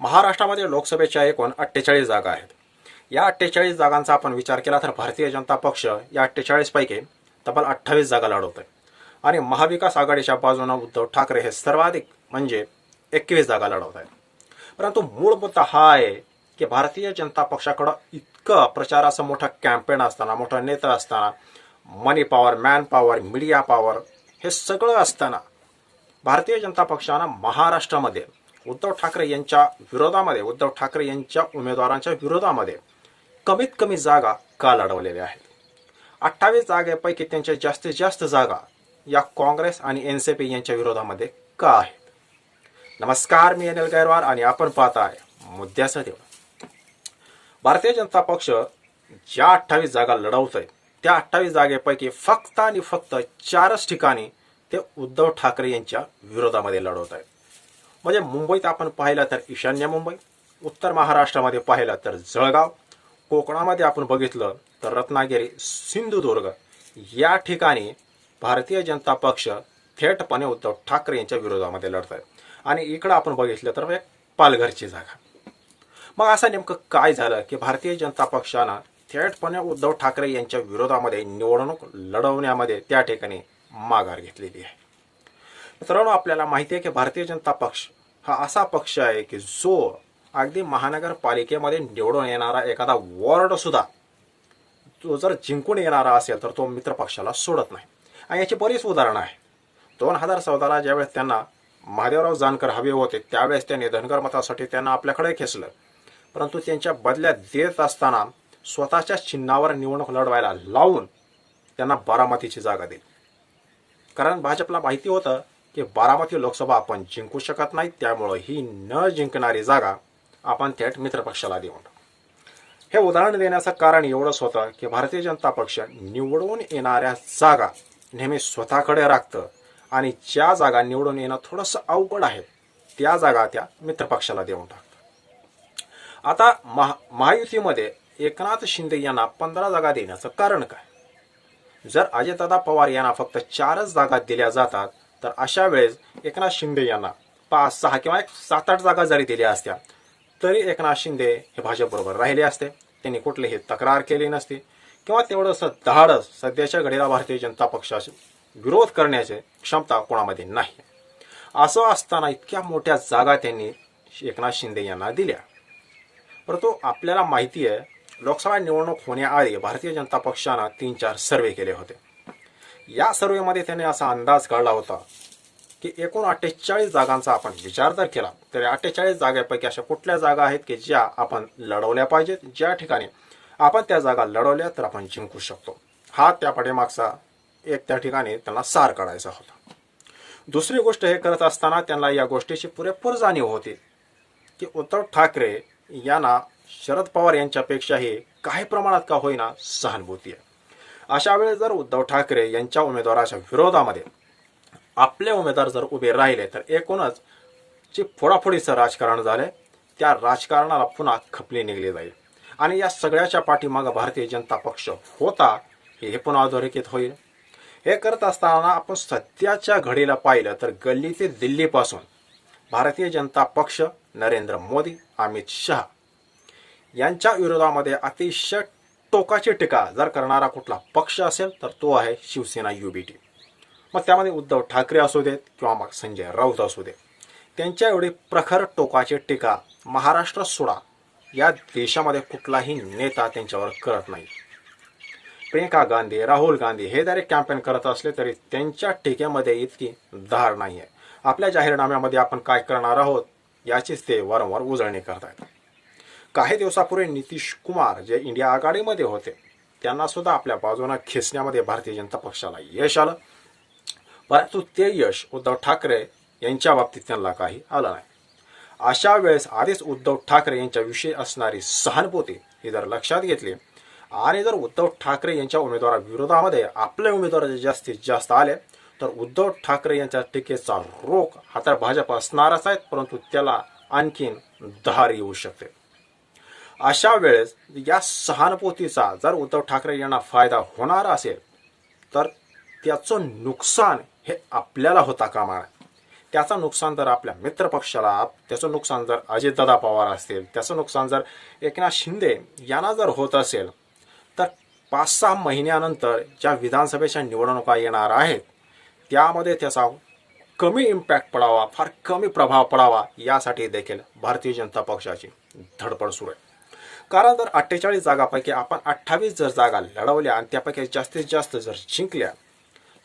महाराष्ट्रामध्ये लोकसभेच्या एकूण अठ्ठेचाळीस जागा आहेत. या अठ्ठेचाळीस जागांचा आपण विचार केला तर भारतीय जनता पक्ष या अठ्ठेचाळीसपैकी तब्बल अठ्ठावीस जागा लढवत आहे आणि महाविकास आघाडीच्या बाजूनं उद्धव ठाकरे हे सर्वाधिक म्हणजे एकवीस जागा लढवत आहेत परंतु मूळ मुद्दा हा आहे की भारतीय जनता पक्षाकडं इतकं प्रचाराचं मोठं कॅम्पेन असताना मोठं नेतं असताना money power man power media power हे सगळं असताना भारतीय जनता पक्षानं महाराष्ट्रामध्ये उद्धव ठाकरे यांच्या विरोधामध्ये उद्धव ठाकरे यांच्या उमेदवारांच्या विरोधामध्ये कमीत कमी जागा का लढवलेल्या आहेत? अठ्ठावीस जागेपैकी त्यांच्या जास्तीत जास्त जागा या काँग्रेस आणि एन सी पी यांच्या विरोधामध्ये का आहेत? नमस्कार मी अनिल गैरवार आणि आपण पाहताय मुद्द्याचा देव भारतीय जनता पक्ष ज्या अठ्ठावीस जागा लढवतोय त्या अठ्ठावीस जागेपैकी फक्त आणि फक्त चारच ठिकाणी ते उद्धव ठाकरे यांच्या विरोधामध्ये लढवत आहेत म्हणजे मुंबईत आपण पाहिलं तर ईशान्य मुंबई उत्तर महाराष्ट्रामध्ये पाहिलं तर जळगाव कोकणामध्ये आपण बघितलं तर रत्नागिरी सिंधुदुर्ग. या ठिकाणी भारतीय जनता पक्ष थेटपणे उद्धव ठाकरे यांच्या विरोधामध्ये लढत आहे आणि इकडं आपण बघितलं तर एक पालघरची जागा. मग असं नेमकं काय झालं की भारतीय जनता पक्षानं थेटपणे उद्धव ठाकरे यांच्या विरोधामध्ये निवडणूक लढवण्यामध्ये त्या ठिकाणी माघार घेतलेली आहे. मित्रांनो आपल्याला माहिती आहे की भारतीय जनता पक्ष हा असा पक्ष आहे की जो अगदी महानगरपालिकेमध्ये निवडून येणारा एखादा वॉर्ड सुद्धा तो जर जिंकून येणारा असेल तर तो मित्र पक्षाला सोडत नाही. आणि याची बरीच उदाहरणं आहे दोन हजार चौदाला ज्यावेळेस त्यांना महादेवराव जानकर हवे होते त्यावेळेस त्यांनी धनगर मतासाठी त्यांना आपल्याकडे खेचलं. परंतु त्यांच्या बदल्या देत असताना स्वतःच्या चिन्हावर निवडणूक लढवायला लावून त्यांना बारामतीची जागा दिली. कारण भाजपला माहिती होतं की बारामती लोकसभा आपण जिंकू शकत नाही त्यामुळं ही न जिंकणारी जागा आपण थेट मित्रपक्षाला देऊन टाकू. हे उदाहरण देण्याचं कारण एवढंच होतं की भारतीय जनता पक्ष निवडून येणाऱ्या जागा नेहमी स्वतःकडे राखतं आणि ज्या जागा निवडून येणं थोडंसं अवघड आहे त्या जागा त्या मित्रपक्षाला देऊन टाकतं आता महा महायुतीमध्ये एकनाथ शिंदे यांना पंधरा जागा देण्याचं कारण काय जर अजितदादा पवार यांना फक्त चारच जागा दिल्या जातात तर अशा वेळेस एकनाथ शिंदे यांना पाच सहा किंवा एक सात आठ जागा जरी दिल्या असत्या तरी एकनाथ शिंदे हे भाजपबरोबर राहिले असते. त्यांनी कुठलीही तक्रार केली नसती. किंवा तेवढंसं धाडस सध्याच्या घडीला भारतीय जनता पक्षाशी विरोध करण्याची क्षमता कोणामध्ये नाही. असं असताना इतक्या मोठ्या जागा त्यांनी एकनाथ शिंदे यांना दिल्या. परंतु आपल्याला माहिती आहे लोकसभा निवडणूक होण्याआधी भारतीय जनता पक्षानं तीन चार सर्वे केले होते. या सर्वेमध्ये त्याने असा अंदाज काढला होता की एकूण अठ्ठेचाळीस जागांचा आपण विचार जर केला तर अठ्ठेचाळीस जागेपैकी अशा कुठल्या जागा आहेत की ज्या आपण लढवल्या पाहिजेत? ज्या ठिकाणी आपण त्या जागा लढवल्या तर आपण जिंकू शकतो. हा त्या पाठीमागचा एक त्या ठिकाणी त्यांना सार काढायचा होता. दुसरी गोष्ट हे करत असताना त्यांना या गोष्टीची पुरेपूर जाणीव होती की उद्धव ठाकरे यांना शरद पवार यांच्यापेक्षाही काही प्रमाणात का होईना सहानुभूती आहे. अशा वेळेस जर उद्धव ठाकरे यांच्या उमेदवाराच्या विरोधामध्ये आपले उमेदवार जर उभे राहिले तर एकूणच जे फोडाफोडीचं राजकारण झालंय त्या राजकारणाला पुन्हा खपली निघली जाईल. आणि या सगळ्याच्या पाठीमागं भारतीय जनता पक्ष होता हे पुन्हा अधोरेखित होईल. हे करत असताना आपण सध्याच्या घडीला पाहिलं तर गल्ली ते दिल्लीपासून भारतीय जनता पक्ष नरेंद्र मोदी अमित शहा यांच्या विरोधामध्ये अतिशय टोकाची टीका जर करणारा कुठला पक्ष असेल तर तो आहे शिवसेना युबीटी मग त्यामध्ये उद्धव ठाकरे असू देत किंवा मग संजय राऊत असू देत. त्यांच्या एवढी प्रखर टोकाची टीका महाराष्ट्र सोडा या देशामध्ये कुठलाही नेता त्यांच्यावर करत नाही. प्रियंका गांधी राहुल गांधी हे जरी कॅम्पेन करत असले तरी त्यांच्या टीकेमध्ये इतकी धार नाही आहे आपल्या जाहीरनाम्यामध्ये आपण काय करणार आहोत याचीच ते वारंवार उजळणी करतायत. काही दिवसापूर्वी नितीश कुमार जे इंडिया आघाडीमध्ये होते त्यांना सुद्धा आपल्या बाजूनं खेचण्यामध्ये भारतीय जनता पक्षाला यश आलं. परंतु ते यश उद्धव ठाकरे यांच्या बाबतीत त्यांना काही आलं नाही. अशा वेळेस आधीच उद्धव ठाकरे यांच्याविषयी असणारी सहानुभूती ही जर लक्षात घेतली आणि जर उद्धव ठाकरे यांच्या उमेदवाराविरोधामध्ये आपले उमेदवार जर जास्तीत जास्त आले तर उद्धव ठाकरे यांच्या टीकेचा रोख हा तर भाजप असणारच आहेत परंतु त्याला आणखीन धार येऊ शकते. अशा वेळेस या सहानुभूतीचा जर उद्धव ठाकरे यांना फायदा होणार असेल तर त्याचं नुकसान हे आपल्याला होता कामा नये. त्याचं नुकसान जर आपल्या मित्रपक्षाला त्याचं नुकसान जर अजितदादा पवार असतील त्याचं नुकसान जर एकनाथ शिंदे यांना जर होत असेल तर पाच सहा महिन्यानंतर ज्या विधानसभेच्या निवडणुका येणार आहेत त्यामध्ये त्याचा कमी इम्पॅक्ट पडावा फार कमी प्रभाव पडावा यासाठी देखील भारतीय जनता पक्षाची धडपड सुरू आहे. कारण जर अठ्ठेचाळीस जागापैकी आपण अठ्ठावीस जर जागा लढवल्या आणि त्यापैकी जास्तीत जास्त जर जिंकल्या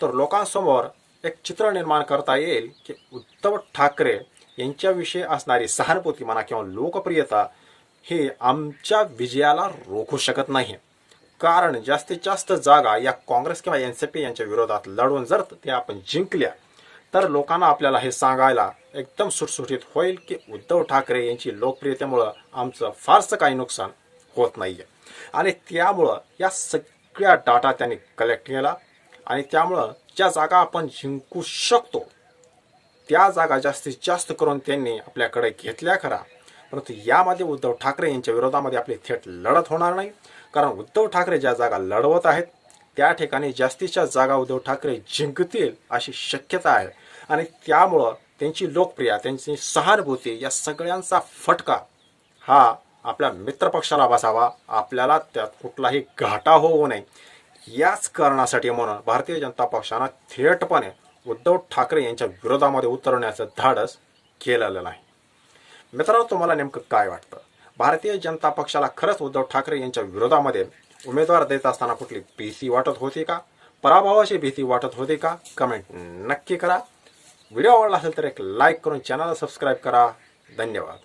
तर लोकांसमोर एक चित्र निर्माण करता येईल की उद्धव ठाकरे यांच्याविषयी असणारी सहानुभूती म्हणा किंवा लोकप्रियता हे आमच्या विजयाला रोखू शकत नाही. कारण जास्तीत जास्त जागा या काँग्रेस किंवा एन सी पी यांच्या विरोधात लढवून जर ते आपण जिंकल्या तर लोकांना आपल्याला हे सांगायला एकदम सुटसुटीत होईल की उद्धव ठाकरे यांची लोकप्रियतेमुळं आमचं फारसं काही नुकसान होत नाही आहे आणि त्यामुळं या सगळ्या डाटा त्यांनी कलेक्ट केला. आणि त्यामुळं ज्या जागा आपण जिंकू शकतो त्या जागा जास्तीत जास्त करून त्यांनी आपल्याकडे घेतल्या खरा. परंतु यामध्ये उद्धव ठाकरे यांच्या विरोधामध्ये आपली थेट लढत होणार नाही. कारण उद्धव ठाकरे ज्या जागा लढवत आहेत त्या ठिकाणी जास्तीच्या जागा उद्धव ठाकरे जिंकतील अशी शक्यता आहे. आणि त्यामुळं त्यांची लोकप्रिय त्यांची सहानुभूती या सगळ्यांचा फटका हा आपल्या मित्रपक्षाला बसावा. आपल्याला त्यात कुठलाही घाटा होऊ नये. याच कारणासाठी म्हणून भारतीय जनता पक्षानं थेटपणे उद्धव ठाकरे यांच्या विरोधामध्ये उतरण्याचं धाडस केलेलं नाही. मित्रांनो तुम्हाला नेमकं काय वाटतं? भारतीय जनता पक्षाला खरंच उद्धव ठाकरे यांच्या विरोधामध्ये उमेदवार देत असताना कुठली भीती वाटत होती का? पराभवाची भीती वाटत होती का? कमेंट नक्की करा. व्हिडिओ आवडला असेल तर एक लाईक करून चॅनलला सबस्क्राईब करा. धन्यवाद.